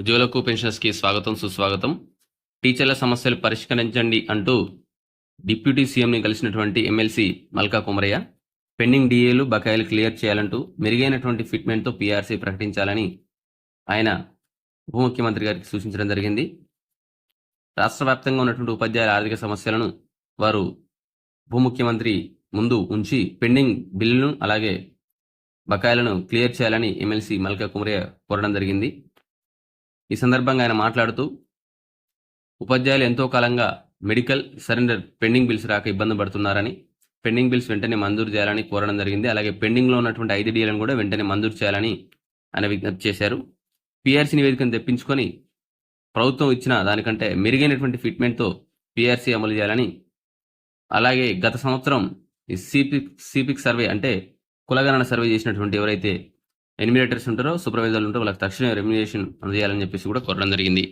ఉద్యోగులకు పెన్షన్స్కి స్వాగతం సుస్వాగతం. టీచర్ల సమస్యలు పరిష్కరించండి అంటూ డిప్యూటీ సీఎంని కలిసినటువంటి ఎమ్మెల్సీ మల్కా కుమరయ్య పెండింగ్ డిఏలు బకాయిలు క్లియర్ చేయాలంటూ మెరుగైనటువంటి ఫిట్మెంట్తో పీఆర్సీ ప్రకటించాలని ఆయన ఉప ముఖ్యమంత్రి గారికి సూచించడం జరిగింది. రాష్ట్ర వ్యాప్తంగా ఉన్నటువంటి ఉపాధ్యాయుల ఆర్థిక సమస్యలను వారు ఉప ముఖ్యమంత్రి ముందు ఉంచి పెండింగ్ బిల్లును అలాగే బకాయిలను క్లియర్ చేయాలని ఎమ్మెల్సీ మల్కా కుమరయ్య కోరడం జరిగింది. ఈ సందర్భంగా ఆయన మాట్లాడుతూ ఉపాధ్యాయులు ఎంతో కాలంగా మెడికల్ సరెండర్ పెండింగ్ బిల్స్ రాక ఇబ్బంది పడుతున్నారని పెండింగ్ బిల్స్ వెంటనే మంజూరు చేయాలని కోరడం జరిగింది. అలాగే పెండింగ్లో ఉన్నటువంటి ఐదు డీలను కూడా వెంటనే మంజూరు చేయాలని ఆయన విజ్ఞప్తి చేశారు. పిఆర్సీ నివేదికను తెప్పించుకొని ప్రభుత్వం ఇచ్చిన దానికంటే మెరుగైనటువంటి ఫిట్మెంట్తో పిఆర్సీ అమలు చేయాలని అలాగే గత సంవత్సరం ఈ సిపిక్ సిపిక్ సర్వే అంటే కులగణన సర్వే చేసినటువంటి ఎవరైతే ఎనిమిరేటర్స్ ఉంటారో సూపర్వైజర్లు ఉంటారో వాళ్ళకి తక్షణ రెమ్యునేషన్ అందజేయాలని చెప్పేసి కూడా కోరడం జరిగింది.